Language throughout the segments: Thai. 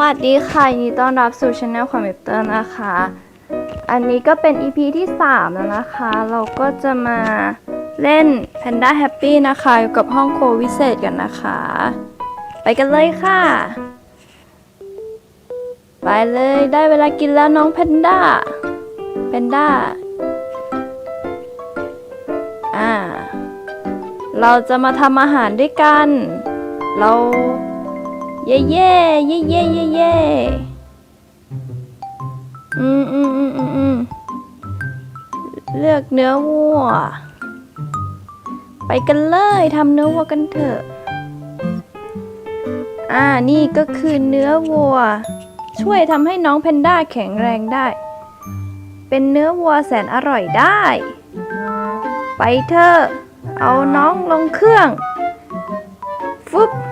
วัสดีค่ะยินดีต้อนรับสู่ช anel คอมพิวเตอร์นะคะ อันนี้ก็เป็น EP ที่ 3 แล้วนะคะ เราก็จะมาเล่น Panda Happy นะคะอยู่กับห้องโควิเศษกันนะคะ ไปกันเลยค่ะ ไปเลยได้เวลากินแล้วน้องแพนด้าแพนด้าอ่าเราจะมาทำอาหารด้วยกัน เรา เย่เย่เย่เย่เย่เย่อืมอืมอืมอืมอืมเลือกเนื้อวัว ไปกันเลยทำเนื้อวัวกันเถอะ อ่า นี่ก็คือเนื้อวัว ช่วยทำให้น้องแพนด้าแข็งแรงได้ เป็นเนื้อวัวแสนอร่อยได้ ไปเถอะ เอาน้องลงเครื่อง ฟึบช่า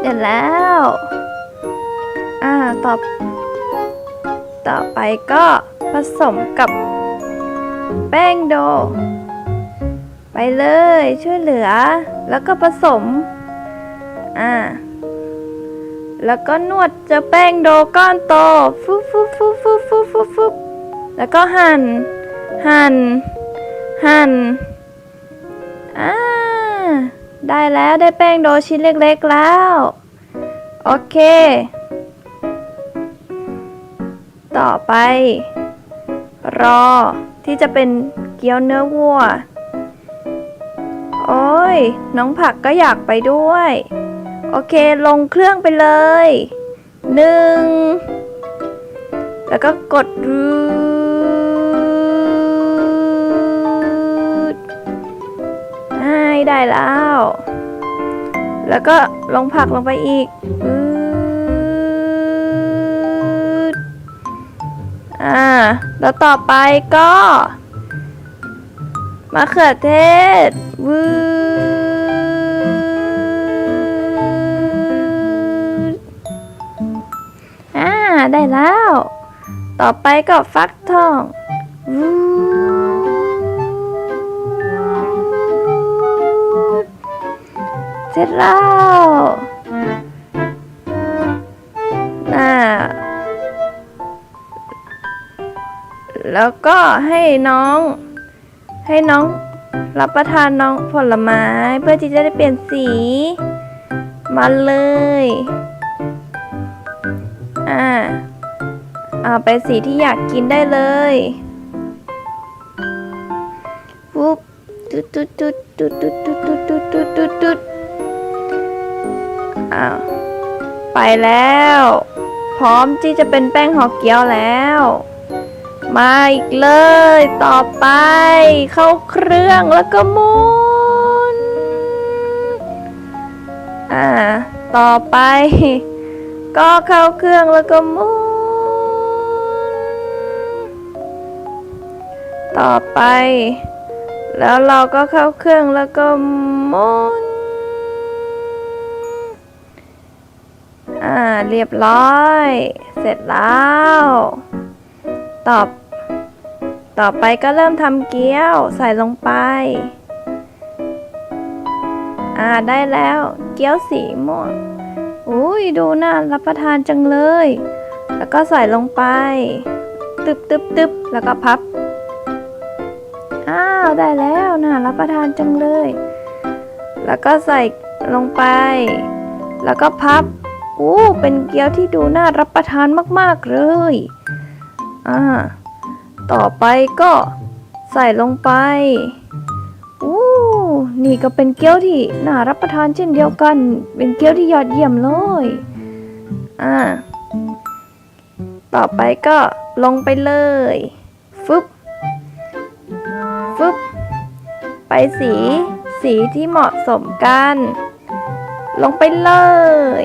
เดี๋ยวแล้ว อ่าต่อต่อไปก็ผสมกับแป้งโด ไปเลยช่วยเหลือ แล้วก็ผสม อ่า แล้วก็นวดจะแป้งโดก้อนโตฟุบฟุบฟุบฟุบฟุบฟุบฟุบแล้วก็หัน่น หัน่น หั่น ได้แล้วได้แป้งโดชิ้นเล็กๆแล้ว โอเค ต่อไป รอที่จะเป็นเกี๊ยวเนื้อวัว โอ้ย น้องผักก็อยากไปด้วย โอเคลงเครื่องไปเลยหนึ่งแล้วก็กดรูดให้ได้แล้ว แล้วก็ลงผักลงไปอีกอืดอ่า แล้วต่อไปก็มะเขือเทศวืดอ่า ได้แล้ว ต่อไปก็ฟักทองวืด ร็จแล้วน่าแล้วก็ให้น้อง ให้น้องรับประทานน้องผลไม้เพื่อที่จะได้เปลี่ยนสี มาเลย อ่า เอาไปสีที่อยากกินได้เลยปุ๊บตุ๊ดตุ๊ดตุ๊ดตุ๊ดตุ๊ดตุ๊ดตุ๊ดตุ๊ดตุ๊ดตุ๊ดตุ๊ด อ้าวไปแล้ว พร้อมที่จะเป็นแป้งห่อเกี๊ยวแล้ว มาอีกเลย ต่อไป เข้าเครื่องแล้วก็มุนอ่า ต่อไป ก็เข้าเครื่องแล้วก็มุนต่อไป แล้วเราก็เข้าเครื่องแล้วก็มุน อ่าเรียบร้อย เสร็จแล้วต่อต่อไปก็เริ่มทำเกี๊ยวใส่ลงไป อ่าได้แล้ว เกี๊ยวสีม่วงอุ้ยดูน่ารับประทานจังเลย แล้วก็ใส่ลงไป ตึบตึบตึบแล้วก็พับ อ้าวได้แล้วน่ารับประทานจังเลย แล้วก็ใส่ลงไป แล้วก็พับ อู้เป็นเกี๊ยวที่ดูน่ารับประทานมาก ๆ เลย อ่า ต่อไปก็ใส่ลงไปอู้นี่ก็เป็นเกี๊ยวที่น่ารับประทานเช่นเดียวกัน เป็นเกี๊ยวที่ยอดเยี่ยมเลย อ่า ต่อไปก็ลงไปเลย ฟึบ ฟึบ ไปสี สีที่เหมาะสมกัน ลงไปเลย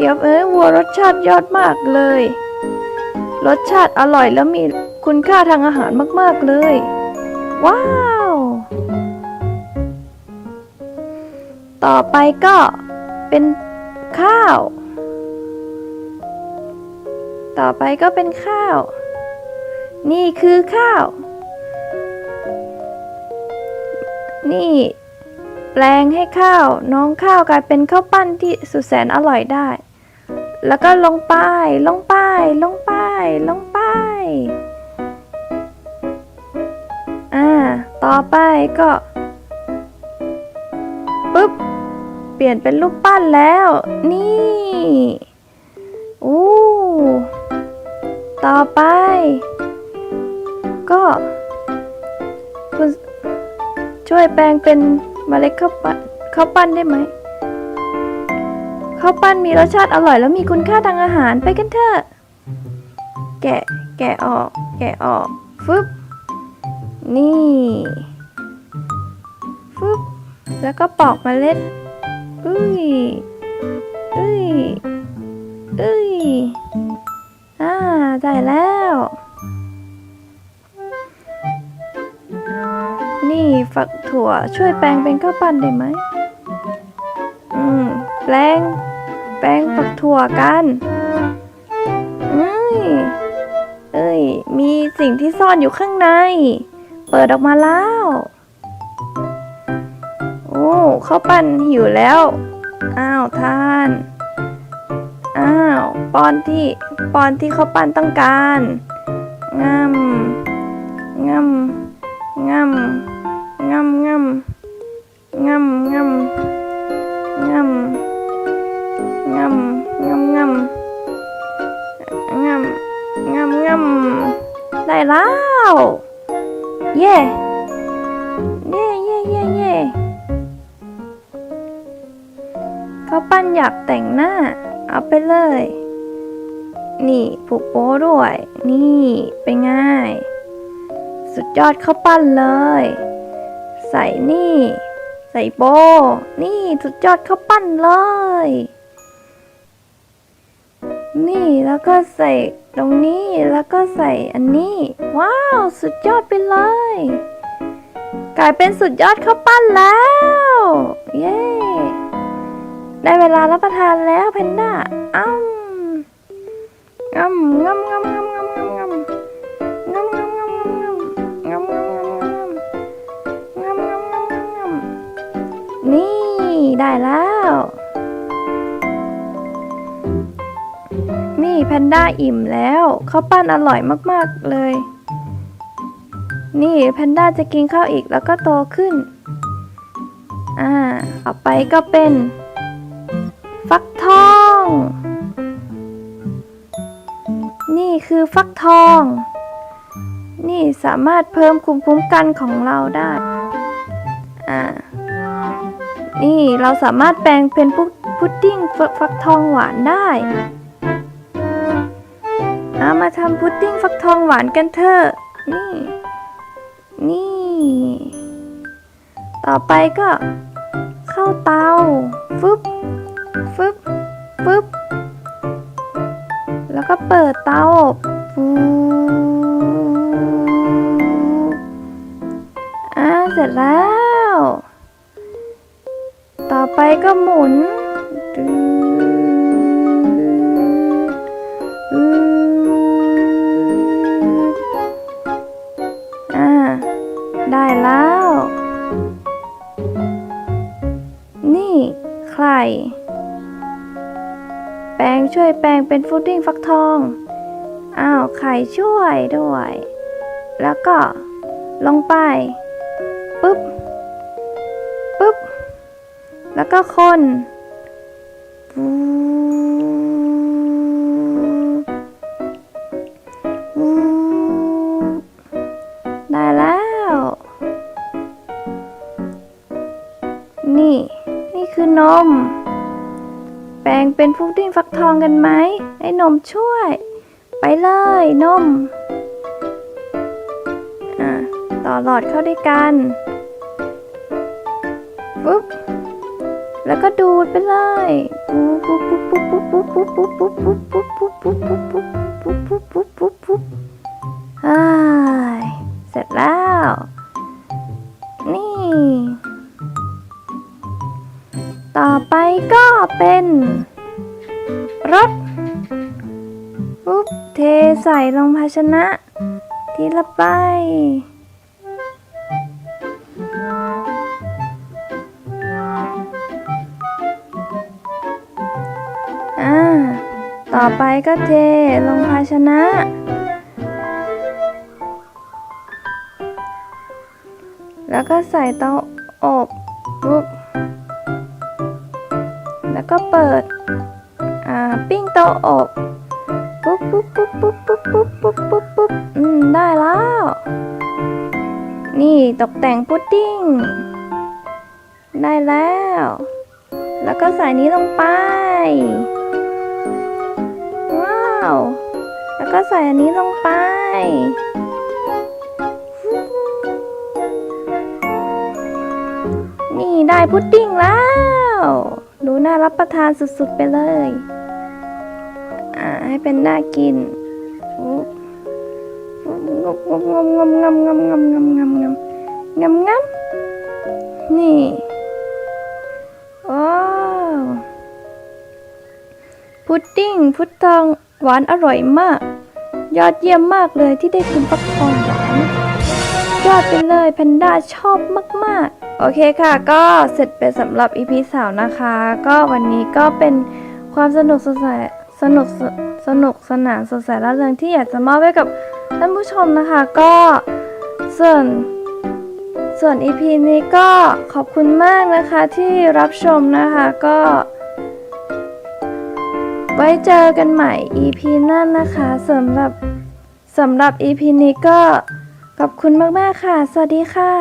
เกี๊ยวเอ้ยวัวรสชาติยอดมากเลย รสชาติอร่อยแล้วมีคุณค่าทางอาหารมาก ๆ เลย ว้าว ต่อไปก็เป็นข้าว ต่อไปก็เป็นข้าว นี่คือข้าว นี่แปลงให้ข้าวน้องข้าวกลายเป็นข้าวปั้นที่สุดแสนอร่อยได้ แล้วก็ลงไป ลงไป ลงไป ลงไป อ่า ต่อไปก็ปุ๊บ เปลี่ยนเป็นรูปปั้นแล้ว นี่อู้ต่อไป ก็ คุณช่วยแปลงเป็นเมล็ดข้าวปั้นข้าวปั้นได้ไหม ข้าวปั้นมีรสชาติอร่อยแล้วมีคุณค่าทางอาหารไปกันเถอะ แกะ แกะออก แกะออก ฟึบ นี่ ฟึบ แล้วก็ปอกเมล็ดอุ้ยอุ้ยอุ้ยอ่า ได้แล้ว นี่ฝักถั่วช่วยแปลงเป็นข้าวปั้นได้ไหม อืม แปลง แปลงฝักถั่วกันเอ้ย เอ้ย มีสิ่งที่ซ่อนอยู่ข้างใน เปิดออกมาแล้ว โอ้ข้าปั้นหิวแล้ว อ้าวท่าน อ้าวป้อนที่ป้อนที่ข้าปั้นต้องการงำงำงำงำงำงำงำงำ งำงำงำงำงำงำได้แล้ว เย่เย่เย่เย่เย่เขาปั้นอยากแต่งหน้า เอาไปเลย นี่ผูกโป้ด้วย นี่เป็นง่าย สุดยอดเข้าปั้นเลย ใส่นี่ ใส่โบนี่สุดยอดเข้าปั้นเลย นี่แล้วก็ใส่ตรงนี้แล้วก็ใส่อันนี้ ว้าว สุดยอดไปเลย กลายเป็นสุดยอดข้าวปั้นแล้ว เย้ได้เวลารับประทานแล้วเพนด้า เอ้า ด้าอิ่มแล้วข้าวปั้นอร่อยมากๆเลย นี่แพนด้าจะกินข้าวอีกแล้วก็โตขึ้น อ่าต่อไปก็เป็น ฟักทอง นี่คือฟักทอง นี่สามารถเพิ่มภูมิคุ้มกันของเราได้ อ่า นี่เราสามารถแปลงเป็นพุดพุดดิ้งฟฟักทองหวานได้ ทำพุดดิ้งฟักทองหวานกันเถอะ นี่ นี่ ต่อไปก็ เข้าเตา ฟึบ ฟึบ ฟึบ แล้วก็เปิดเตาฟูอ่าเสร็จแล้ว ต่อไปก็หมุนดืด แปรงช่วยแปรงเป็นฟุดดิ้งฟักทอง อ้าวไข่ช่วยด้วย แล้วก็ลงไป ปึ๊บ ปึ๊บ แล้วก็คนนี่ เป็นพุดดิ้งฟักทองกันไหมให้นมช่วย ไปเลยนมอะต่อหลอดเข้าด้วยกันปุ๊บแล้วก็ดูดไปเลยปุ๊บปุ๊บปุ๊บปุ๊บปุ๊บปุ๊บปุ๊บปุ๊บปุ๊บปุ๊บปุ๊บปุ๊บปุ๊บปุ๊บปุ๊บปุ๊บปุ๊บปุ๊บปุ๊บเสร็จแล้ว นี่ ต่อไปก็เป็น รสปุ๊บเทใส่ลงภาชนะ ทีละใบอ่าต่อไปก็เทลงภาชนะ แล้วก็ใส่เตาอบปุ๊บแล้วก็เปิด ปิ้งเตาอบปุ๊บปุ๊บปุ๊บปุ๊บปุ๊บปุ๊บปุ๊บปุ๊บปุ๊บอืมได้แล้ว นี่ตกแต่งพุดดิ้ง ได้แล้ว แล้วก็ใส่นี้ลงไป ว้าว แล้วก็ใส่อันนี้ลงไปนี่ได้พุดดิ้งแล้ว ดูน่ารับประทานสุดๆไปเลย ให้เป็นน่ากินอุ๊บงมงมงมงมงมงมงมงมงมงมงมนี่ว้าวพุดดิ้งพุดทองหวานอร่อยมาก ยอดเยี่ยมมากเลยที่ได้กินฟักทองหวานยอดไปเลยแพนด้าชอบมากๆ โอเคค่ะ ก็เสร็จไปสำหรับ EP สาวนะคะ ก็วันนี้ก็เป็นความสนุกสดใส สนุกสสนุกสนานสดใสร่าเริงที่อยากจะมอบให้กับท่านผู้ชมนะคะก็ส่วนส่วน EP นี้ก็ขอบคุณมากนะคะที่รับชมนะคะก็ ไว้เจอกันใหม่ EP หน้านะคะสำหรับสำหรับ EP นี้ก็ขอบคุณมาก ๆ ค่ะ สวัสดีค่ะ